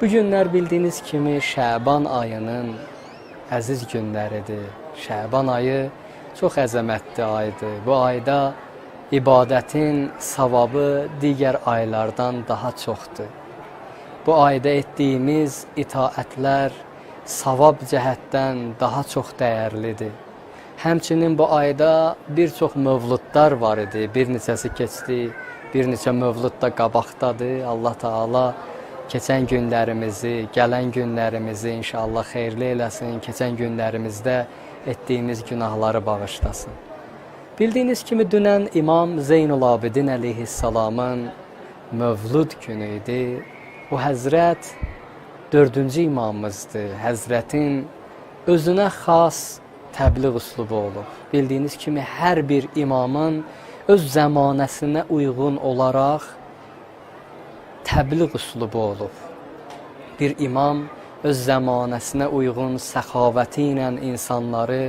Bu günlər bildiyiniz kimi Şəban ayının əziz günləridir. Şəban ayı çox əzəmətli aydır. Bu ayda ibadətin savabı digər aylardan daha çoxdur. Bu ayda etdiyimiz itaətlər savab cəhətdən daha çox dəyərlidir. Həmçinin bu ayda bir çox mövludlar var idi. Bir neçəsi keçdi, bir neçə mövlud da qabaqdadır. Allah Taala keçən günlərimizi, gələn günlərimizi inşallah xeyirli eləsin. Keçən günlərimizdə etdiyimiz günahları bağışlasın. Bildiyiniz kimi dünən İmam Zeynul Abidin əleyhissalamın Mövlud günü idi. O həzrət dördüncü imamımızdır. Həzrətin özünə xas təbliğ üslubu olub. Bildiyiniz kimi hər bir imamın öz zəmanəsinə uyğun olaraq təbliğ üslubu olub. Bir imam öz zəmanəsinə uyğun səxavəti ilə insanları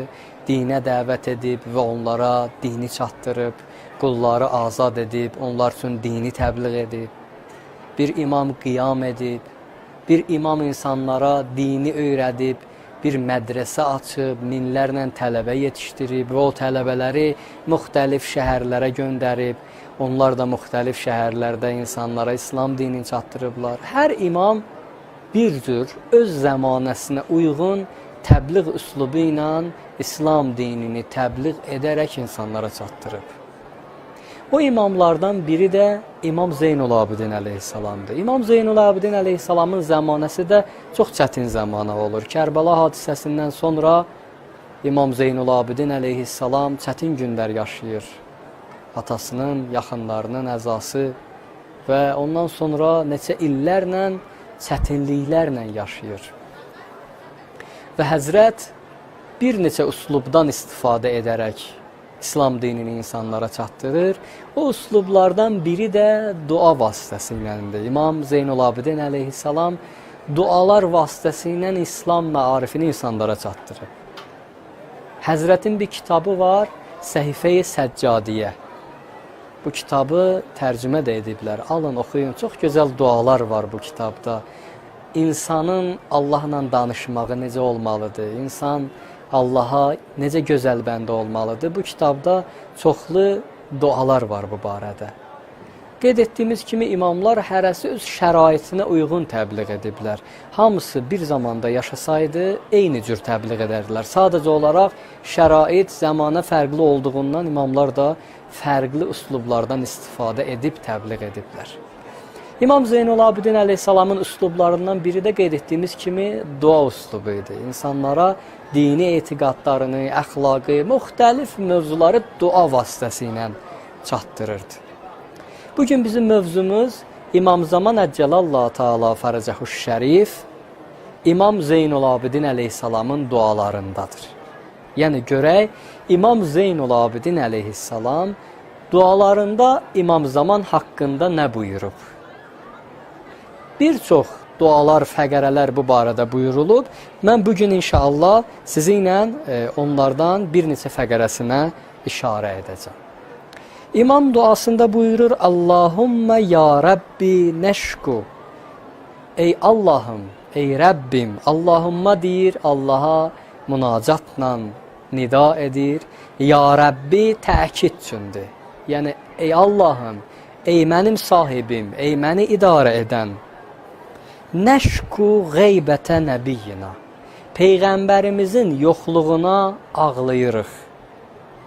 dinə dəvət edib və onlara dini çatdırıb, qulları azad edib, onlar üçün dini təbliğ edib. Bir imam qiyam edib, bir imam insanlara dini öyrədib, bir mədrəsə açıb, minlərlə tələbə yetişdirib və o tələbələri müxtəlif şəhərlərə göndərib, onlar da müxtəlif şəhərlərdə insanlara İslam dinini çatdırıblar. Hər imam bir cür öz zəmanəsinə uyğun təbliğ üslubu ilə İslam dinini təbliğ edərək insanlara çatdırıb. O imamlardan biri də İmam Zeynul Abidin əleyhissalamdır. İmam Zeynul Abidin əleyhissalamın zəmanəsi də çox çətin zəmanə olur. Kərbəla hadisəsindən sonra İmam Zeynul Abidin əleyhissalam çətin günlər yaşayır. Atasının, yaxınlarının əzası və ondan sonra neçə illərlə çətinliklərlə yaşayır. Və Həzrət bir neçə üslubdan istifadə edərək İslam dinini insanlara çatdırır. O üslublardan biri də dua vasitəsiyləndir. İmam Zeynul Abidin əleyhissalam dualar vasitəsilə İslam məarifini insanlara çatdırır. Həzrətin bir kitabı var, Səhifə-i Səccadiyə. Bu kitabı tərcümə də ediblər. Alın, oxuyun. Çox gözəl dualar var bu kitabda. İnsanın Allahla danışmağı necə olmalıdır? İnsan Allaha necə gözəl bəndə olmalıdır? Bu kitabda çoxlu dualar var bu barədə. Qeyd etdiyimiz kimi imamlar hərəsi öz şəraitinə uyğun təbliğ ediblər. Hamısı bir zamanda yaşasaydı, eyni cür təbliğ edərdilər. Sadəcə olaraq şərait, zəmanə fərqli olduğundan imamlar da fərqli üslublardan istifadə edib təbliğ ediblər. İmam Zeynul Abidin əleyhissalamın üslublarından biri də qeyd etdiyimiz kimi dua üslubu idi. İnsanlara dini etiqadlarını, əxlaqı, müxtəlif mövzuları dua vasitəsilə çatdırırdı. Bugün bizim mövzumuz İmam Zaman Əcəlallah Taala Fərəcəhuş Şərif İmam Zeynul Abidin əleyhissalamın dualarındadır. Yəni görək İmam Zeynul Abidin əleyhissalam dualarında İmam Zaman haqqında nə buyurub? Bir çox dualar, fəqərələr bu barədə buyurulub. Mən bu gün inşallah sizi ilə e, onlardan bir neçə fəqərəsinə işarə edəcəm. İmam duasında buyurur Allahumma ya Rabbi neşku Ey Allahım, ey Rəbbim, Allahumma deyir, Allaha münacatla nida edir. Ya Rəbbi təkid üçündür. Yəni ey Allahım, ey mənim sahibim, ey məni idarə edən. Nəşku qeybətə nəbiyyina. Peyğəmbərimizin yoxluğuna ağlayırıq.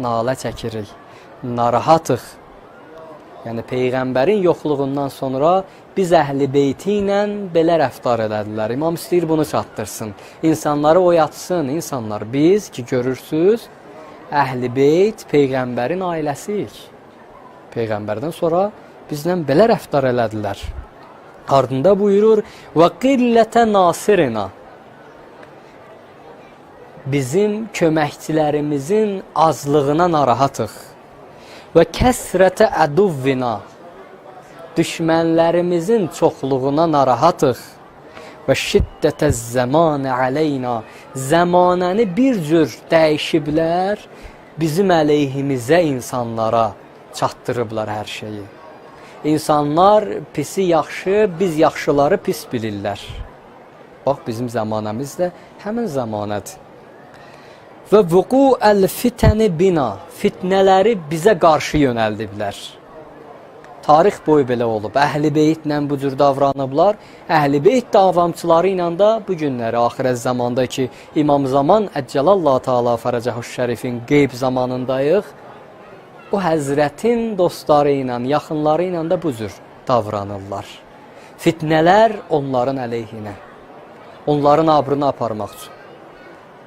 Nalə çəkirik narahatıq. Yəni peyğəmbərin yoxluğundan sonra biz əhli beyti ilə belə rəftar elədilər. İmam istəyir bunu çatdırsın. İnsanları oyatsın. İnsanlar biz ki görürsüz, əhli beyt peyğəmbərin ailəsiyik. Peyğəmbərdən sonra bizlə belə rəftar elədilər. Ardında buyurur: "Və qillətə nasirina" Bizim köməkçilərimizin azlığına narahatıq və kəsrətə əduvvina düşmənlərimizin çoxluğuna narahatıq və şiddətə zəmanə aleyna zəmanəni bir cür dəyişiblər bizim əleyhimizə insanlara çatdırıblar hər şeyi. İnsanlar pisi yaxşı, biz yaxşıları pis bilirlər. Bax bizim zamanəmiz də həmin zamanədir. Və vuqu el-fitəni bina, fitnələri bizə qarşı yönəldiblər. Tarix boyu belə olub. Əhl-i Beytlə bu cür davranıblar. Əhl-i Beyt davamçıları ilə də bu günləri axirət zamanda ki, İmam Zaman Əccəlallahu Taala Fərəcəhüş Şərifin qeyb zamanındayıq. O Həzrətin dostları ilə, yaxınları ilə də bu cür davranırlar. Fitnələr onların əleyhinə. Onların abrını aparmaq üçün.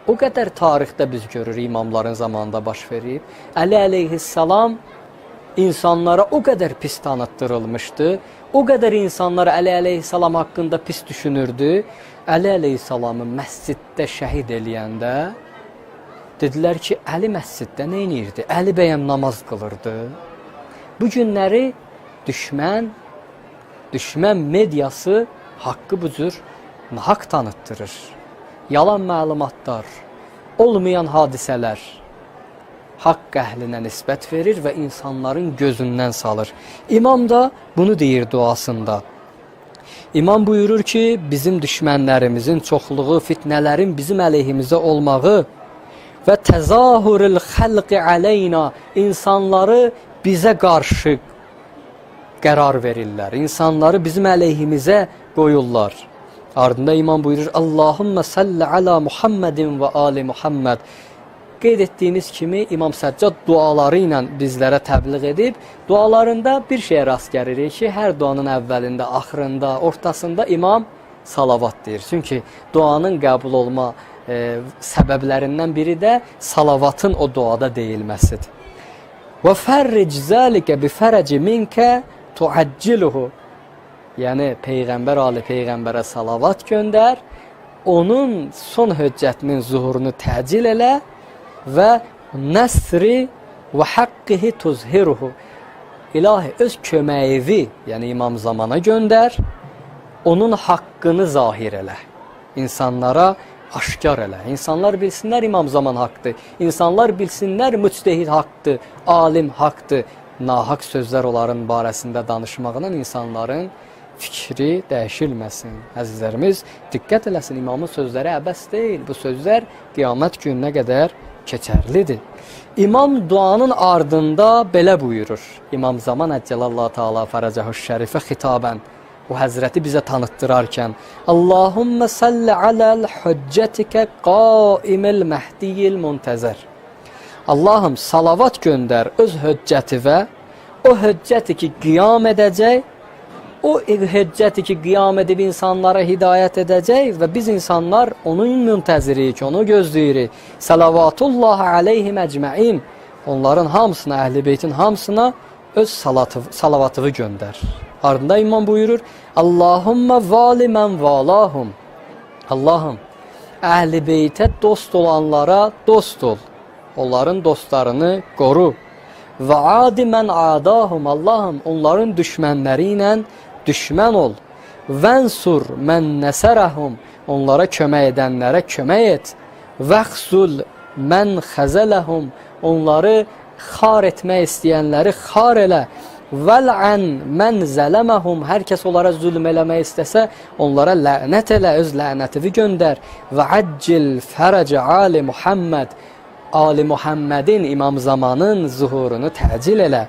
O qədər tarixdə biz görürük imamların zamanında baş verib. Əli əleyhissalam insanlara o qədər pis tanıtdırılmışdı. O qədər insanlar Əli əleyhissalam haqqında pis düşünürdü. Əli əleyhissalamı məsciddə şəhid eləyəndə dedilər ki, Əli məsciddə nə edirdi? Əli bəyəm namaz qılırdı. Bu günləri düşmən düşmən mediası haqqı bu cür haqq tanıtdırır. Yalan məlumatlar, olmayan hadisələr haqq əhlinə nisbət verir və insanların gözündən salır. İmam da bunu deyir duasında. İmam buyurur ki, bizim düşmənlərimizin çoxluğu, fitnələrin bizim əleyhimizə olmağı və təzahürül xəlqi aleyna insanları bizə qarşı qərar verirlər. İnsanları bizim əleyhimizə qoyurlar. Ardında imam buyurur: "Allahummə salli ala Muhammedin və ali Muhammed." Qeyd etdiyimiz kimi İmam Səccad duaları ilə bizlərə təbliğ edib, dualarında bir şeyə rast gəlirik ki, hər duanın əvvəlində, axırında, ortasında imam salavat deyir. Çünki duanın qəbul olma e, səbəblərindən biri də salavatın o duada deyilməsidir. Və fərric zəlikə bi fərəci minkə tuacciluhu. Yəni peyğəmbər ali peyğəmbərə salavat göndər, onun son höccətinin zuhurunu təcil elə və nəsri və haqqihi tuzhiruhu. İlahi öz köməyivi, yəni İmam Zamana göndər, onun haqqını zahir elə. İnsanlara aşkar elə. İnsanlar bilsinlər İmam Zaman haqqdır. İnsanlar bilsinlər müctehid haqqdır, alim haqqdır. Nahaq sözlər onların barəsində danışmağının insanların fikri dəyişilməsin. Əzizlərimiz, diqqət eləsin, imamın sözləri əbəs deyil. Bu sözlər qiyamət gününə qədər keçərlidir. İmam duanın ardında belə buyurur. İmam Zaman Əcəlallahu Taala Fərəcəhü Şərifə xitabən o Həzrəti bizə tanıtdırarkən Allahummə salli aləl hüccətikə qaimil məhdiyil muntəzər Allahım salavat göndər öz höccətivə o höccəti ki qiyam edəcək o hüccəti ki qiyam edib insanlara hidayət edəcək və biz insanlar onun müntəzirik, onu gözləyirik. Salavatullah aleyhim əcməin. Onların hamısına, əhl-i beytin hamısına öz salatı, salavatını göndər. Ardında imam buyurur: "Allahumma vali men valahum." Allahım, əhl-i beytə dost olanlara dost ol. Onların dostlarını qoru. Və adi mən adahum Allahım onların düşmənləri ilə düşmən ol. Vənsur mən nəsərəhum onlara kömək edənlərə kömək et. Vəxsul mən xəzələhum onları xar etmək istəyənləri xar elə. Vəl'ən mən zələməhum hər kəs onlara zülm eləmək istəsə onlara lənət elə öz lənətini göndər və əccil fərəcə ali Muhammed Ali Muhammedin İmam Zamanın zuhurunu təcil elə.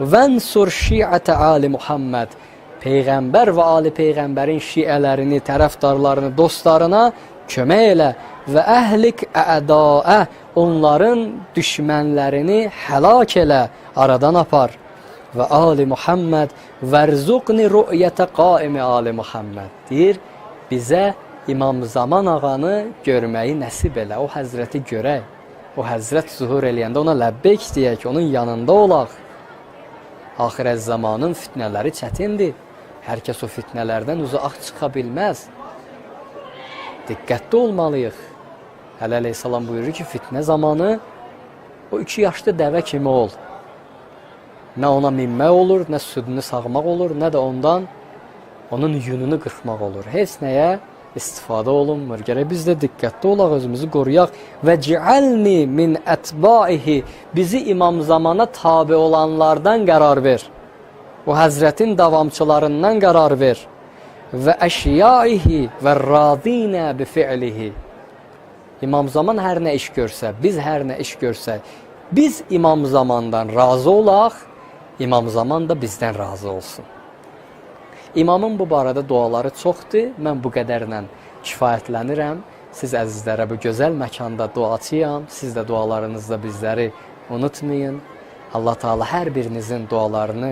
Vənsur şiətə Ali Muhammed Peyğəmbər və Ali Peyğəmbərin şiələrini, tərəfdarlarını, dostlarına kömək elə və əhlik ədaə onların düşmənlərini həlak elə, aradan apar. Və Ali Muhammed vərzuqni rü'yətə qaimi Ali Muhammed deyir, bizə İmam Zaman ağanı görməyi nəsib elə, o həzrəti görək. O həzrət zuhur eləyəndə ona ləbbeyk deyək, onun yanında olaq. Axirət zamanın fitnələri çətindir. Hər kəs o fitnələrdən uzaq çıxa bilməz. Diqqətli olmalıyıq. Hələ əleyhissalam buyurur ki, fitnə zamanı o iki yaşlı dəvə kimi ol. Nə ona minmək olur, nə südünü sağmaq olur, nə də ondan onun yununu qırxmaq olur. Heç nəyə istifadə olunmur. Gərək biz də diqqətli olaq, özümüzü qoruyaq və ci'alni min ətbaihi bizi imam zamana tabe olanlardan qərar ver o həzrətin davamçılarından qərar ver. və əşyaihi və radinə bi fi'lihi. İmam Zaman hər nə iş görsə, biz hər nə iş görsək, biz İmam Zamandan razı olaq, İmam Zaman da bizdən razı olsun. İmamın bu barədə duaları çoxdur. Mən bu qədərlə kifayətlənirəm. Siz əzizlərə bu gözəl məkanda duaçıyam. Siz də dualarınızda bizləri unutmayın. Allah Taala hər birinizin dualarını